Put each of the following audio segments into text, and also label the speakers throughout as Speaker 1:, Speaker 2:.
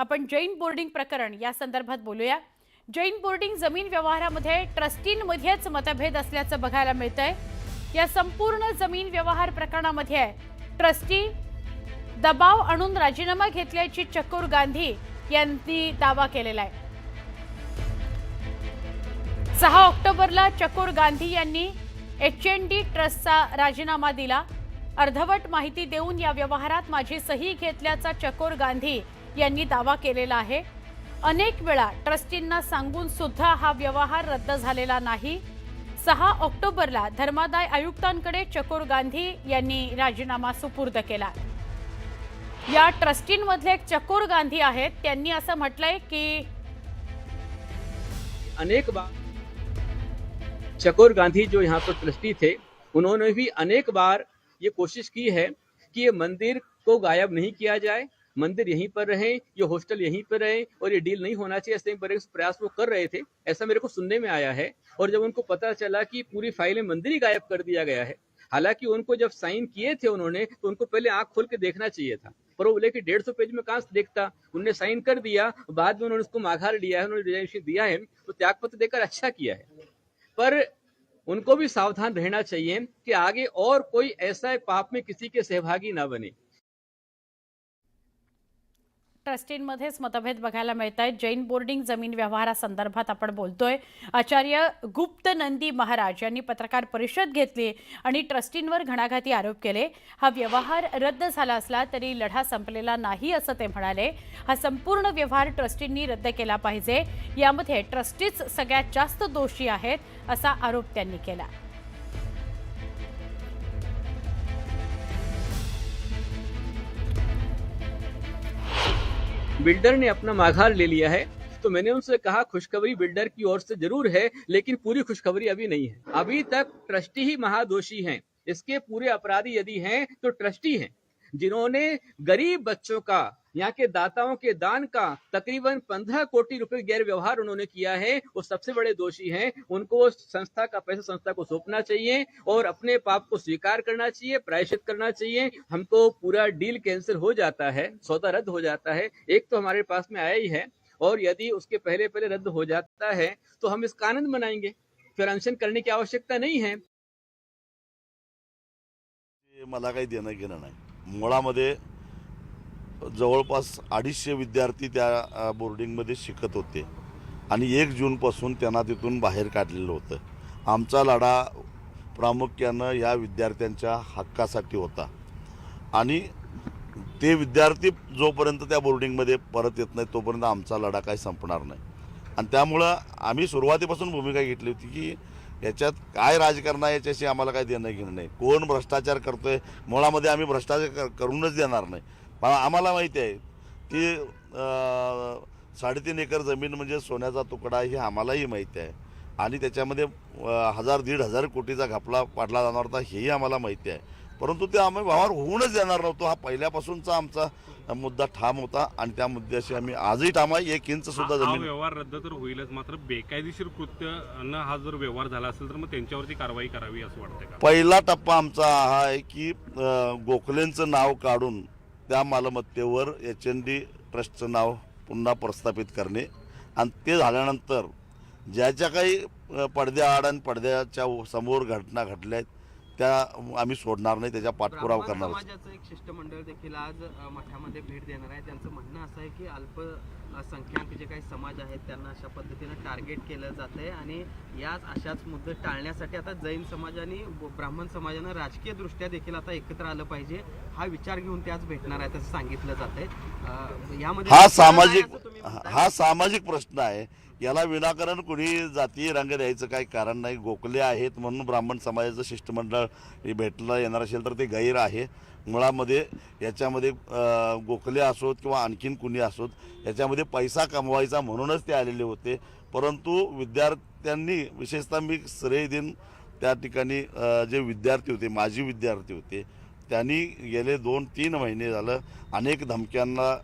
Speaker 1: आपण जैन बोर्डिंग प्रकरण या संदर्भात बोलूया. जैन बोर्डिंग जमीन व्यवहारामध्ये ट्रस्टींमध्येच मतभेद असल्याचं बघायला मिळतंय. या संपूर्ण जमीन व्यवहार प्रकरणामध्ये ट्रस्टी दबाव आणून राजीनामा घेतल्याची चकोर गांधी यांनी दावा केलेला आहे. सहा ऑक्टोबरला चकोर गांधी यांनी एच एन डी ट्रस्टचा राजीनामा दिला. अर्धवट माहिती देऊन या व्यवहारात माझी सही घेतल्याचा चकोर गांधी यांनी दावा केलेला आहे. अनेक वेळा ट्रस्टींना सांगून सुद्धा हा व्यवहार रद्द झालेला नाही. सहा ऑक्टोबरला धर्मादाय आयुक्तांकडे चकोर गांधी यांनी राजीनामा सुपूर्द केला. या ट्रस्टींमधले एक चकोर गांधी आहेत त्यांनी असं म्हटलंय की
Speaker 2: अनेक बार चकोर गांधी जो यहाँ पर ट्रस्टी थे उन्होंने भी अनेक बार ये कोशिश की है कि ये मंदिर को गायब नहीं किया जाए। मंदिर यहीं पर रहे, ये हॉस्टल यहीं पर रहे और ये डील नहीं होना चाहिए, ऐसे प्रयास वो कर रहे थे, ऐसा मेरे को सुनने में आया है। और जब उनको पता चला कि पूरी फाइलें मंदिर ही गायब कर दिया गया है, हालाँकि उनको जब साइन किए थे उन्होंने तो उनको पहले आँख खोल के देखना चाहिए था। पर वो बोले कि डेढ़ सौ पेज में कहाँ से देखता? उन्होंने साइन कर दिया, बाद में उन्होंने उसको माघार लिया है, उन्होंने रिजाइनेशन दिया है तो त्यागपत्र देकर अच्छा किया है। पर उनको भी सावधान रहना चाहिए कि आगे और कोई ऐसा पाप में किसी के सहभागी ना बने।
Speaker 1: ट्रस्टींमध्येच मतभेद बघायला मिळत आहेत जैन बोर्डिंग जमीन व्यवहारासंदर्भात आपण बोलतोय. आचार्य गुप्त नंदी महाराज यांनी पत्रकार परिषद घेतली आणि ट्रस्टींवर घणाघाती आरोप केले. हा व्यवहार रद्द झाला असला तरी लढा संपलेला नाही असं ते म्हणाले. हा संपूर्ण व्यवहार ट्रस्टींनी रद्द केला पाहिजे. यामध्ये ट्रस्टीच सगळ्यात जास्त दोषी आहेत असा आरोप त्यांनी केला.
Speaker 2: बिल्डर ने अपना माघार ले लिया है। तो मैंने उनसे कहा, खुशखबरी बिल्डर की ओर से ज़रूर है, लेकिन पूरी खुशखबरी अभी नहीं है। अभी तक ट्रस्टी ही महादोषी हैं। इसके पूरे अपराधी यदि हैं तो ट्रस्टी हैं, जिन्होंने गरीब बच्चों का यहाँ के दाताओं के दान का तकरीबन पंद्रह कोटि रुपए गैर व्यवहार उन्होंने किया है। वो सबसे बड़े दोषी हैं। उनको संस्था का, पैसा संस्था को सौंपना चाहिए और अपने पाप को स्वीकार करना चाहिए, प्रायश्चित करना चाहिए। हमको पूरा डील कैंसिल हो जाता है, सौदा रद्द हो जाता है। एक तो हमारे पास में आया ही है और यदि उसके पहले पहले रद्द हो जाता है तो हम इसका आनंद मनाएँगे। फिर अनशन करने की आवश्यकता नहीं है।
Speaker 3: मला काही देणं घेणं नाही. मुळामध्ये जवळपास अडीचशे विद्यार्थी त्या बोर्डिंगमध्ये शिकत होते. आणि एक जूनपासून त्यांना तिथून बाहेर काढलेलं होतं. आमचा लढा प्रामुख्यानं या विद्यार्थ्यांच्या हक्कासाठी होता. आणि ते विद्यार्थी जोपर्यंत त्या बोर्डिंगमध्ये परत येत नाही तोपर्यंत आमचा लढा काही संपणार नाही. आणि त्यामुळं आम्ही सुरुवातीपासून भूमिका घेतली होती की याच्यात काय राजकारण आहे याच्याशी आम्हाला काही देणं घेणं नाही. कोण भ्रष्टाचार करतोय? मुळामध्ये आम्ही भ्रष्टाचार करूनच देणार नाही. पण आम्हाला माहिती आहे की साडेतीन एकर जमीन म्हणजे सोन्याचा तुकडा हे आम्हालाही माहिती आहे. आणि त्याच्यामध्ये हजार दीड हजार कोटीचा घपला पाडला जाणार होता हेही आम्हाला माहिती आहे. परंतु ते आम्ही व्यवहार होऊनच देणार नव्हतो. हा पहिल्यापासूनचा आमचा मुद्दा ठाम होता आणि त्या मुद्द्याशी आम्ही आजही ठाम आहे. एक इंच सुद्धा जमीन
Speaker 4: व्यवहार रद्द तर होईलच. मात्र बेकायदेशीर कृत्य हा जर व्यवहार झाला असेल तर मग त्यांच्यावरती कारवाई करावी असं वाटतंय का?
Speaker 3: पहिला टप्पा आमचा हा आहे की गोखलेंचं नाव काढून त्या मालमत्तेवर एच एन डी ट्रस्टचं नाव पुन्हा प्रस्थापित करणे आणि ते झाल्यानंतर ज्या ज्या काही पडद्याआड आणि पडद्याच्या समोर घटना घडल्या आहेत त्या आम्ही सोडणार नाही त्याच्या पाठपुरावा करणार
Speaker 5: एक शिष्टमंडळ देखील आज मठामध्ये भेट देणार आहे. त्यांचं म्हणणं असं आहे की अल्प अ, संख्याक जे काही समाज आहेत त्यांना अशा पद्धतीनं टार्गेट केलं जात आहे आणि याच अशाच मुद्दे टाळण्यासाठी आता जैन समाज आणि ब- ब्राह्मण समाजानं राजकीय दृष्ट्या देखील आता एकत्र आलं पाहिजे हा विचार घेऊन ते आज भेटणार आहेत असं सांगितलं जात आहे यामध्ये
Speaker 3: हा
Speaker 5: आहे
Speaker 3: सामाजिक. हा सामाजिक प्रश्न आहे. याला विनाकारण कुणी जातीय रंग द्यायचं काही कारण नाही. गोखले आहेत म्हणून ब्राह्मण समाजाचं शिष्टमंडळ हे भेटलं येणार असेल तर ते गैर आहे. मुळामध्ये याच्यामध्ये गोखले असोत किंवा आणखीन कुणी असोत याच्यामध्ये पैसा कमवायचा म्हणूनच ते आलेले होते. परंतु विद्यार्थ्यांनी विशेषतः मी श्रेय देईन त्या ठिकाणी जे विद्यार्थी होते माजी विद्यार्थी होते त्यांनी गेले दोन तीन महिने झालं अनेक धमक्यांना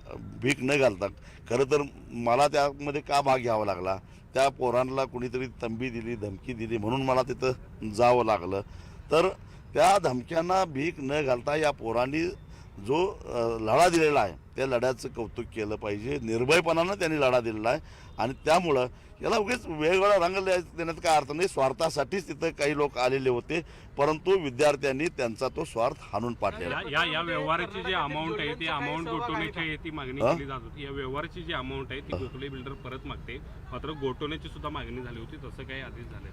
Speaker 3: भीक न घालता खरं तर मला त्यामध्ये का भाग घ्यावा लागला? त्या पोरांना कुणीतरी तंबी दिली धमकी दिली म्हणून मला तिथं जावं लागलं. तर त्या धमक्यांना भीक न घालता या पोरांनी जो लढा दिलेला आहे त्या लढ्याचं कौतुक केलं पाहिजे. निर्भयपणानं त्यांनी लढा दिलेला आहे आणि त्यामुळं याला उगीच वेगवेगळा रंग देण्यात काय अर्थ नाही. स्वार्थासाठीच तिथं काही लोक आलेले होते परंतु विद्यार्थ्यांनी त्यांचा तो स्वार्थ हाणून पाडलेला
Speaker 4: या या- व्यवहाराची जी अमाऊंट आहे ती अमाऊंट गोटवण्याची ती मागणी? केली जात होती. या व्यवहाराची जी अमाऊंट आहे ती गोखले बिल्डर परत मागते. मात्र गोटवण्याची सुद्धा मागणी झाली होती तसं काही आधीच झालं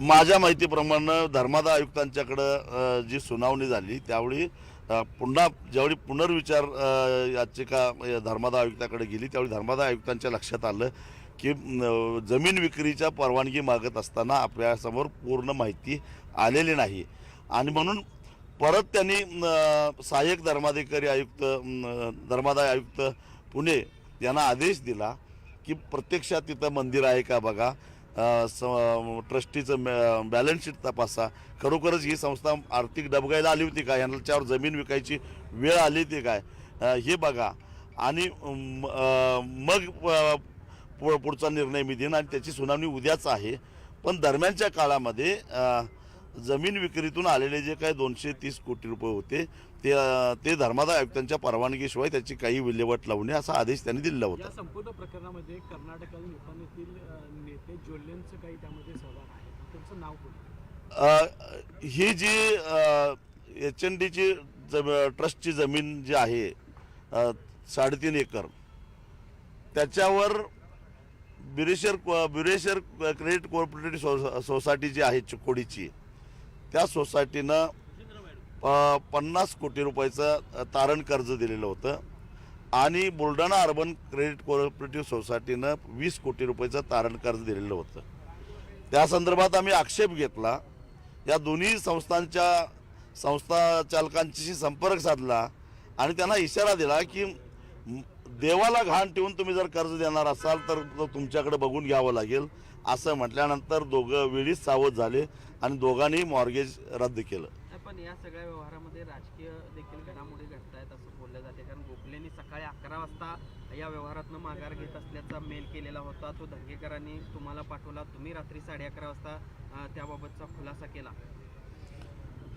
Speaker 3: माझ्या माहितीप्रमाणे धर्मादा आयुक्तांच्याकडं जी सुनावणी झाली त्यावेळी पुन्हा ज्यावेळी पुनर्विचार याचिका धर्मादा आयुक्ताकडे गेली त्यावेळी धर्मादा आयुक्तांच्या लक्षात आलं की जमीन विक्रीच्या परवानगी मागत असताना आपल्यासमोर पूर्ण माहिती आलेली नाही. आणि म्हणून परत त्यांनी सहाय्यक धर्माधिकारी आयुक्त धर्मादाय आयुक्त पुणे यांना आदेश दिला की प्रत्यक्षात तिथं मंदिर आहे का बघा? स- ट्रस्टीचं बॅ- बॅलन्स शीट तपासा. खरोखरच ही संस्था आर्थिक डबगायला आली होती का? यांच्यावर जमीन विकायची वेळ आली होती काय? हे बघा. आणि मग पु- पुढचा निर्णय मी देईन आणि त्याची सुनावणी उद्याच आहे. पण दरम्यानच्या काळामध्ये जमीन विक्रीतून आलेले जे काही दोनशे तीस कोटी रुपये होते ते ते धर्मादाय आयुक्तांच्या परवानगीशिवाय त्याची काही विल्हेवाट लावू नये असा आदेश त्यांनी दिलेला होता.
Speaker 6: या संपूर्ण प्रकरणामध्ये कर्नाटक आणि नेपाळातील अ, नेते जोडल्यांचं काही त्यामध्ये सहभाग आहे. त्यांचं नाव कोण
Speaker 3: अ, ही जी एच एन डीची जम ट्रस्टची जमीन जी आहे साडेतीन एकर त्याच्यावर Bireshwar Bireshwar credit cooperative so society जी आहे चिकोडीची त्या सोसायटीनं पन्नास कोटी रुपयाचं तारण कर्ज दिलेलं होतं. आणि बुलढाणा अर्बन क्रेडिट कोऑपरेटिव्ह सोसायटीनं वीस कोटी रुपयाचं तारण कर्ज दिलेलं होतं. त्या संदर्भात आम्ही आक्षेप घेतला. या दोन्ही संस्थांच्या संस्था चालकांशी संपर्क साधला आणि त्यांना इशारा दिला की देवाला घाण ठेवून तुम्ही जर कर्ज देणार असाल तर तो तुमच्याकडे बघून घ्यावं लागेल असं म्हटल्यानंतर दोघं वेळीच सावध झाले आणि दोघांनी मॉर्गेज रद्द केलं.
Speaker 5: पण या सगळ्या व्यवहारामध्ये राजकीय देखील घडामोडी घडत आहेत असं बोललं जाते. कारण गोखलेंनी सकाळी अकरा वाजता या व्यवहारातनं माघार घेत असल्याचा मेल केलेला होता. तो धंगेकरांनी तुम्हाला पाठवला. तुम्ही रात्री साडे अकरा वाजता त्याबाबतचा खुलासा केला.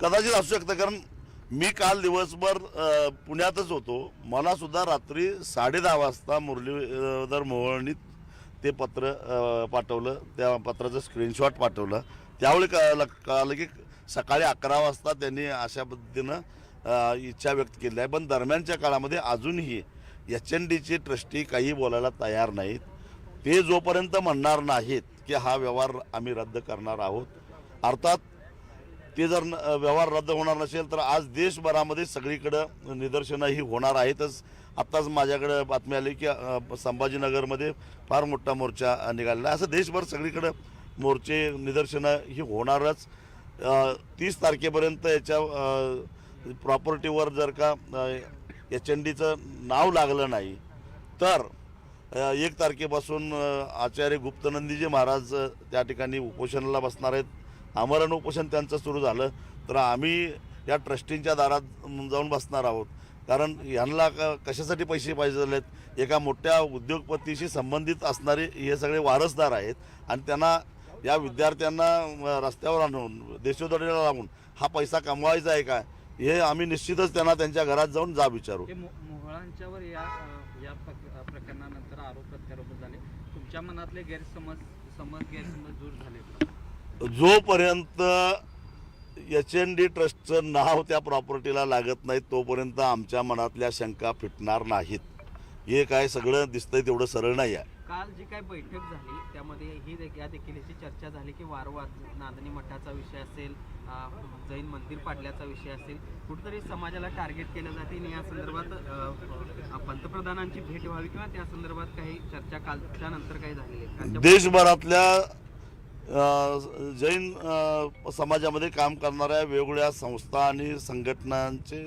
Speaker 3: कदाचित असू शकतं. कारण मी काल दिवसभर पुण्यातच होतो. मला सुद्धा रात्री साडे दहा वाजता मुरलीधर मोहळणीत ते पत्र पाठवलं. त्या पत्राचं स्क्रीनशॉट पाठवलं. त्यावेळी कळालं कळालं की सकाळी अकरा वाजता त्यांनी अशा पद्धतीनं इच्छा व्यक्त केली आहे. पण दरम्यानच्या काळामध्ये अजूनही एच एन डीचे ट्रस्टी काही बोलायला तयार नाहीत. ते जोपर्यंत म्हणणार नाहीत की हा व्यवहार आम्ही रद्द करणार आहोत अर्थात ते जर न- व्यवहार रद्द होणार नसेल तर आज देशभरामध्ये सगळीकडं निदर्शनं ही होणार आहेतच. आत्ताच माझ्याकडे बातमी आली की संभाजीनगरमध्ये फार मोठा मोर्चा निघालेला आहे. असं देशभर सगळीकडं मोर्चे निदर्शनं ही होणारच. तीस तारखेपर्यंत याच्या प्रॉपर्टीवर जर का एच एन डीचं नाव लागलं नाही तर एक तारखेपासून आचार्य गुप्तनंदीजी महाराज त्या ठिकाणी उपोषणाला बसणार आहेत. आमरण उपोषण त्यांचं सुरू झालं तर आम्ही या ट्रस्टींच्या दारात जाऊन बसणार आहोत. कारण यांना क- कशासाठी पैसे पाहिजे आहेत एका मोठ्या उद्योगपतीशी संबंधित असणारे हे सगळे वारसदार आहेत आणि त्यांना या विद्यार्थ्यांना रस्त्यावर आणून देशोधडीला लावून हा पैसा कमवायचा आहे का हे आम्ही निश्चितच त्यांना त्यांच्या घरात जाऊन जा विचारू.
Speaker 7: हे मोहळांच्यावर या या प्रक- प्रकरणानंतर आरोप प्रत्यारोप झाले. तुमच्या मनातले गैरसमज समज गैरसमज दूर झाले?
Speaker 3: जोपर्यंत एच एन डी ट्रस्टचं नाव त्या प्रॉपर्टीला लागत नाही तोपर्यंत आमच्या मनातल्या शंका फिटणार नाहीत. हे काय सगळं दिसतंय तेवढं सरळ नाही आहे
Speaker 5: काल जी काही बैठक झाली त्यामध्ये ही या देखील याची चर्चा झाली की वारंवार नांदणी मठाचा विषय असेल जैन मंदिर पाडल्याचा विषय असेल कुठंतरी समाजाला टार्गेट केलं जाते आणि या संदर्भात पंतप्रधानांची भेट व्हावी किंवा त्या संदर्भात काही चर्चा कालच्या नंतर काही झालेली
Speaker 3: देशभरातल्या जैन समाजामध्ये काम करणाऱ्या वेगवेगळ्या संस्था आणि संघटनांचे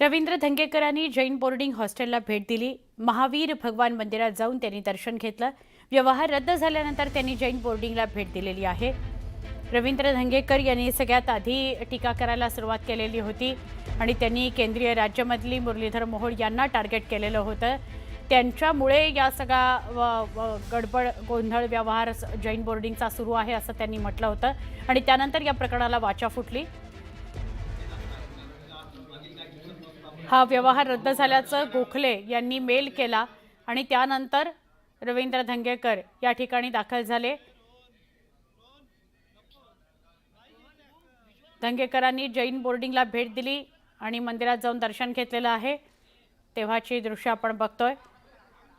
Speaker 1: रवींद्र धंगेकरांनी जैन बोर्डिंग हॉस्टेलला भेट दिली. महावीर भगवान मंदिरात जाऊन त्यांनी दर्शन घेतलं. व्यवहार रद्द झाल्यानंतर त्यांनी जैन बोर्डिंगला भेट दिलेली आहे. रवींद्र धंगेकर यांनी सगळ्यात आधी टीका करायला सुरुवात केलेली होती आणि त्यांनी केंद्रीय राज्यमधली मुरलीधर मोहोळ यांना टार्गेट केलेलं होतं. त्यांच्यामुळे या सगळा व- गडबड गोंधळ व्यवहार जैन बोर्डिंगचा सुरू आहे असं त्यांनी म्हटलं होतं आणि त्यानंतर या प्रकरणाला वाचा फुटली. हा व्यवहार रद्द झाल्याचं गोखले यांनी मेल केला आणि त्यानंतर रवींद्र धंगेकर या ठिकाणी दाखल झाले. धंगेकरांनी जैन बोर्डिंगला भेट दिली आणि मंदिरात जाऊन दर्शन घेतलेलं आहे. तेव्हाची दृश्य आपण बघतोय.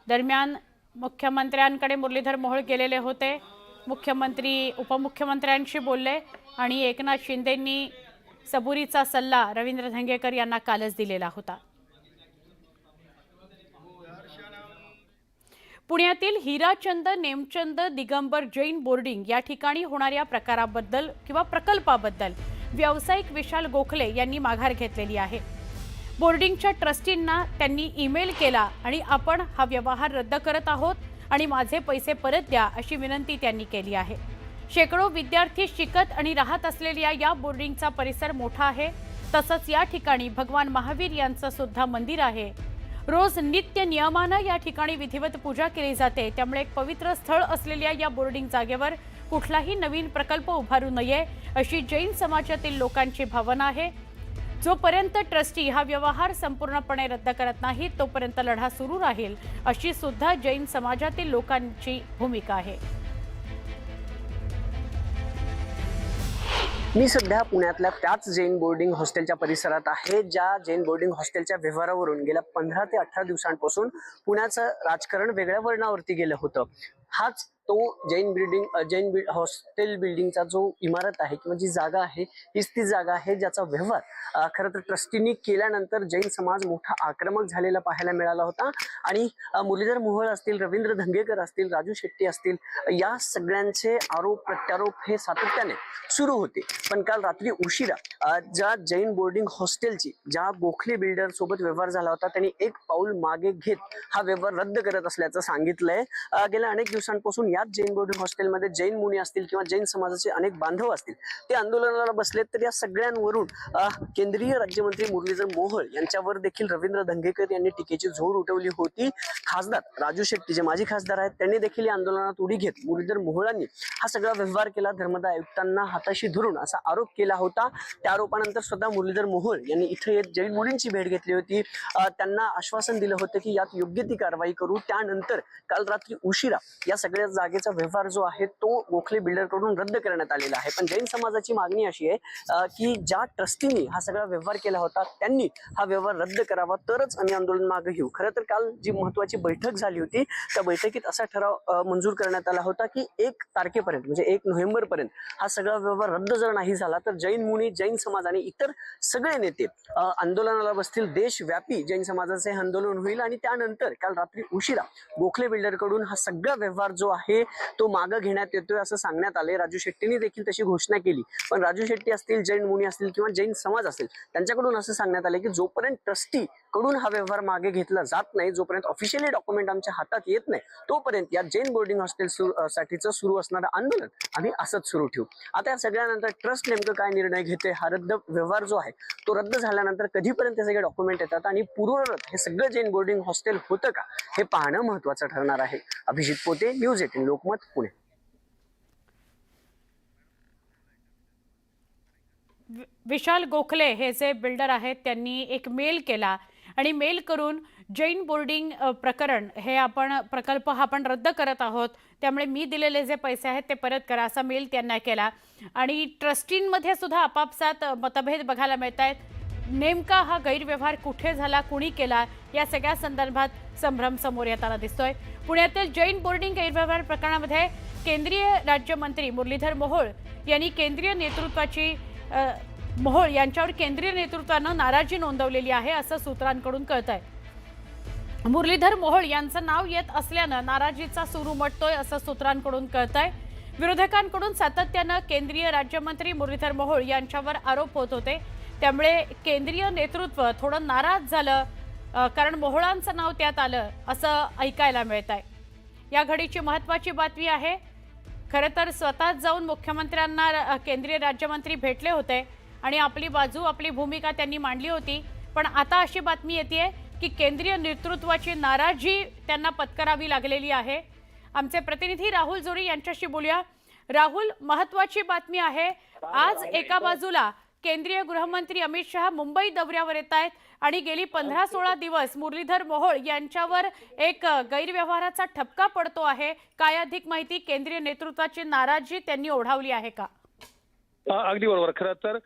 Speaker 1: दरम्यान मुख्यमंत्र्यांकडे मुरलीधर मोहोळ गेलेले होते. मुख्यमंत्री उपमुख्यमंत्र्यांशी बोलले आणि एकनाथ शिंदेंनी सबुरीचा सल्ला रवींद्र धंगेकर यांना कालच दिलेला होता. पुण्यातील हिराचंद नेमचंद दिगंबर जैन बोर्डिंग या ठिकाणी होणाऱ्या प्रकाराबद्दल किंवा प्रकल्पाबद्दल व्यावसायिक विशाल गोखले यांनी माघार घेतलेली आहे. बोर्डिंगच्या ट्रस्टींना त्यांनी ईमेल केला आणि आपण हा व्यवहार रद्द करत आहोत आणि माझे पैसे परत द्या अशी विनंती त्यांनी केली आहे. शेकडो विद्यार्थी शिकत आणि राहत असलेल्या या बोर्डिंगचा परिसर मोठा आहे. तसंच या ठिकाणी भगवान महावीर यांचं सुद्धा मंदिर आहे. रोज नित्य नियमानं या ठिकाणी विधिवत पूजा केली जाते. त्यामुळे एक पवित्र स्थळ असलेल्या या बोर्डिंग जागेवर कुठलाही नवीन प्रकल्प उभारू नये अशी जैन समाजातील लोकांची भावना आहे. जोपर्यंत ट्रस्टी हा व्यवहार संपूर्णपणे रद्द करत नाही तोपर्यंत लढा सुरू राहील अशी सुद्धा जैन समाजातील लोकांची भूमिका आहे.
Speaker 8: मी सध्या पुण्यातल्या त्याच जैन बोर्डिंग हॉस्टेलच्या परिसरात आहे ज्या जैन बोर्डिंग हॉस्टेलच्या व्यवहारावरून गेल्या पंधरा ते अठरा दिवसांपासून पुण्याचं राजकारण वेगळ्या वर्णावरती गेलं होतं. हाच तो जैन बिल्डिंग जैन बिल हॉस्टेल बिल्डिंगचा जो इमारत आहे किंवा जी जागा आहे हीच ती जागा आहे ज्याचा व्यवहार खरं तर ट्रस्टींनी केल्यानंतर जैन समाज मोठा आक्रमक झालेला पाहायला मिळाला होता. आणि मुरलीधर मोहोळ असतील रवींद्र धंगेकर असतील राजू शेट्टी असतील या सगळ्यांचे आरोप प्रत्यारोप हे सातत्याने सुरू होते. पण काल रात्री उशिरा ज्या जैन बोर्डिंग हॉस्टेलची ज्या गोखले बिल्डर सोबत व्यवहार झाला होता त्यांनी एक पाऊल मागे घेत हा व्यवहार रद्द करत असल्याचं सांगितलंय. गेल्या अनेक दिवसांपासून याच जैन बोर्डिंग हॉस्टेलमध्ये जैन मुनी असतील किंवा जैन समाजाचे अनेक बांधव असतील ते आंदोलनाला बसलेत तर या सगळ्यांवरून केंद्रीय राज्यमंत्री मुरलीधर मोहोळ यांच्यावर देखील रवींद्र धंगेकर यांनी टीकेची झोड उठवली होती. खासदार राजू शेट्टी जे माजी खासदार आहेत त्यांनी देखील या आंदोलनात उडी घेत मुरलीधर मोहोळांनी हा सगळा व्यवहार केला. धर्मदा आयुक्तांना हाताशी धरून असा आरोप केला होता. त्या आरोपानंतर स्वतः मुरलीधर मोहोळ यांनी इथे येत जैन मुलींची भेट घेतली होती. त्यांना आश्वासन दिलं होतं की यात योग्य ती कारवाई करू. त्यानंतर काल रात्री उशिरा या सगळ्या जागेचा व्यवहार जो आहे तो गोखले बिल्डरकडून रद्द करण्यात आलेला आहे. पण जैन समाजाची मागणी अशी आहे की ज्या ट्रस्टींनी हा सगळा व्यवहार केला होता त्यांनी हा व्यवहार रद्द करावा तरच आम्ही आंदोलन मागे घेऊ. खरं तर काल जी महत्वाची बैठक झाली होती त्या बैठकीत असा ठराव मंजूर करण्यात आला होता की एक तारखेपर्यंत म्हणजे एक नोव्हेंबर पर्यंत हा सगळा व्यवहार रद्द जर नाही झाला तर जैन मुनी जैन समाज आणि इतर सगळे नेते आंदोलनाला बसतील देशव्यापी जैन समाजाचे हे आंदोलन होईल आणि त्यानंतर काल रात्री उशिरा गोखले बिल्डरकडून हा सगळा व्यवहार जो आहे तो मागं घेण्यात येतोय असं सांगण्यात आले राजू शेट्टींनी देखील तशी घोषणा केली. पण राजू शेट्टी असतील जैन मुनी असतील किंवा जैन समाज असेल त्यांच्याकडून असं सांगण्यात आले की जोपर्यंत ट्रस्टी कडून हा व्यवहार मागे घेतला जात नाही जोपर्यंत ऑफिशियली डॉक्युमेंट आमच्या हातात येत नाही तोपर्यंत या जैन बोर्डिंग हॉस्टेल साठीचं सुरू असणारं आंदोलन आम्ही असंच सुरू ठेवू. आता या सगळ्यानंतर ट्रस्ट नेमकं काय निर्णय घेते हा रद्द व्यवहार जो आहे तो रद्द झाल्यानंतर कधीपर्यंत हे सगळे डॉक्युमेंट येतात आणि पूर्वरत हे सगळं जैन बोर्डिंग हॉस्टेल होतं का हे पाहणं महत्वाचं ठरणार आहे. अभिजित पोते न्यूज एटीन लोकमत पुणे
Speaker 1: विशाल गोखले हे जे बिल्डर आहेत त्यांनी एक मेल केला आणि मेल करून जैन बोर्डिंग प्रकरण हे आपण प्रकल्प हा आपण रद्द करत आहोत. त्यामुळे मी दिलेले जे पैसे आहेत ते परत करा असा मेल त्यांना केला. आणि ट्रस्टींमध्ये सुद्धा आपापसात मतभेद बघायला मिळत आहेत नेमका हा गैरव्यवहार कुठे झाला कुणी केला या सगळ्या संदर्भात संभ्रम समोर येताना दिसतोय. पुण्यातील जैन बोर्डिंग गैरव्यवहार प्रकरणामध्ये केंद्रीय राज्यमंत्री मुरलीधर मोहोळ यांनी केंद्रीय नेतृत्वाची मोहोळ यांच्यावर केंद्रीय नेतृत्वानं नाराजी नोंदवलेली आहे असं सूत्रांकडून कळत आहे मुरलीधर मोहोळ यांचं नाव येत असल्यानं नाराजीचा सूर उमटतोय असं सूत्रांकडून कळतंय. विरोधकांकडून सातत्यानं केंद्रीय राज्यमंत्री मुरलीधर मोहोळ यांच्यावर आरोप होत होते. त्यामुळे केंद्रीय नेतृत्व थोडं नाराज झालं कारण मोहोळांचं नाव त्यात आलं असं ऐकायला मिळत आहे या घडीची महत्त्वाची बातमी आहे खरं तर स्वतःच जाऊन मुख्यमंत्र्यांना केंद्रीय राज्यमंत्री भेटले होते आणि आपली बाजू आपली भूमिका त्यांनी मांडली होती. पण आता अशी बातमी येते की केंद्रीय नेतृत्वाची नाराजी त्यांना पत्करावी लागलेली आहे. आमचे प्रतिनिधी राहुल जोरी यांच्याशी बोलूया. राहुल महत्वाची बातमी आहे आज एका बाजूला केंद्रीय गृहमंत्री अमित शहा मुंबई दौऱ्यावर येत आहेत आणि गेली पंधरा सोळा दिवस मुरलीधर मोहोळ यांच्यावर एक गैरव्यवहाराचा ठपका पडतो आहे. काय अधिक माहिती केंद्रीय नेतृत्वाची नाराजी त्यांनी ओढावली आहे का?
Speaker 9: अगदी बरोबर. खरं तर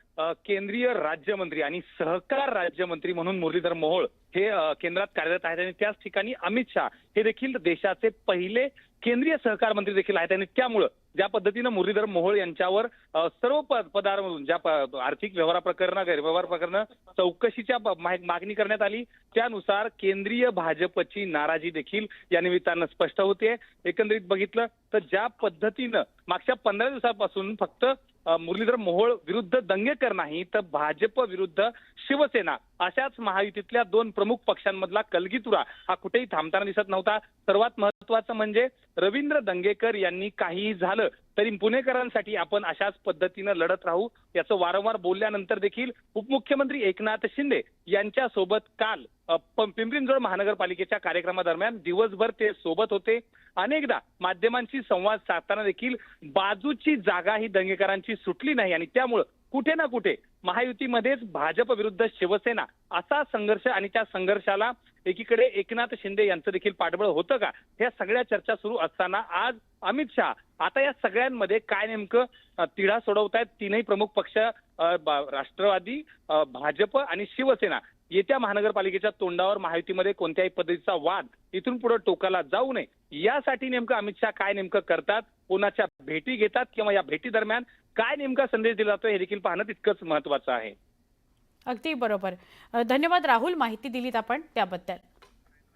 Speaker 9: केंद्रीय राज्यमंत्री आणि सहकार राज्यमंत्री म्हणून मुरलीधर मोहोळ हे केंद्रात कार्यरत आहेत आणि त्याच ठिकाणी अमित शहा हे देखील देशाचे पहिले केंद्रीय सहकार मंत्री देखील आहेत आणि त्यामुळं ज्या पद्धतीनं मुरलीधर मोहोळ यांच्यावर सर्व पद ज्या आर्थिक व्यवहार प्रकरण गैरव्यवहार प्रकरणं चौकशीच्या मागणी करण्यात आली. त्यानुसार केंद्रीय भाजपची नाराजी देखील या निमित्तानं स्पष्ट होते. एकंदरीत बघितलं तर ज्या पद्धतीनं मागच्या पंधरा दिवसापासून फक्त मुरलीधर मोहोळ विरुद्ध दंगेकर नाही तर भाजप विरुद्ध शिवसेना अशाच महायुतीतल्या दोन प्रमुख पक्षांमधला कलगीतुरा हा कुठेही थांबताना दिसत नव्हता. सर्वात महत्वाचं म्हणजे रवींद्र दंगेकर यांनी काहीही झालं तरी पुणेकरांसाठी आपण अशाच पद्धतीनं लढत राहू याचं वारंवार बोलल्यानंतर देखील उपमुख्यमंत्री एकनाथ शिंदे यांच्यासोबत काल पिंपरींजवळ महानगरपालिकेच्या कार्यक्रमादरम्यान दिवसभर ते सोबत होते. अनेकदा माध्यमांशी संवाद साधताना देखील बाजूची जागा ही दंगेकरांची सुटली नाही आणि त्यामुळं कुठे ना कुठे महायुतीमध्येच भाजप विरुद्ध शिवसेना असा संघर्ष आणि त्या संघर्षाला एकीकडे एकनाथ शिंदे यांचं देखील पाठबळ होतं का? ह्या सगळ्या चर्चा सुरू असताना आज अमित शहा आता या सगळ्यांमध्ये काय नेमकं तिढा तिढा सोडवतायत? तीनही प्रमुख पक्ष राष्ट्रवादी भाजप आणि शिवसेना येत्या महानगरपालिकेच्या तोंडावर महायुतीमध्ये कोणत्याही पद्धतीचा वाद इथून पुढे टोकाला जाऊ नये. यासाठी नेमकं अमित शहा काय नेमकं करतात? कोणाच्या भेटी घेतात किंवा या भेटी दरम्यान काय नेमका संदेश दिला जातो हे देखील पाहणं तितकंच महत्वाचं आहे.
Speaker 1: अगदी बरोबर. धन्यवाद राहुल माहिती दिलीत आपण त्याबद्दल.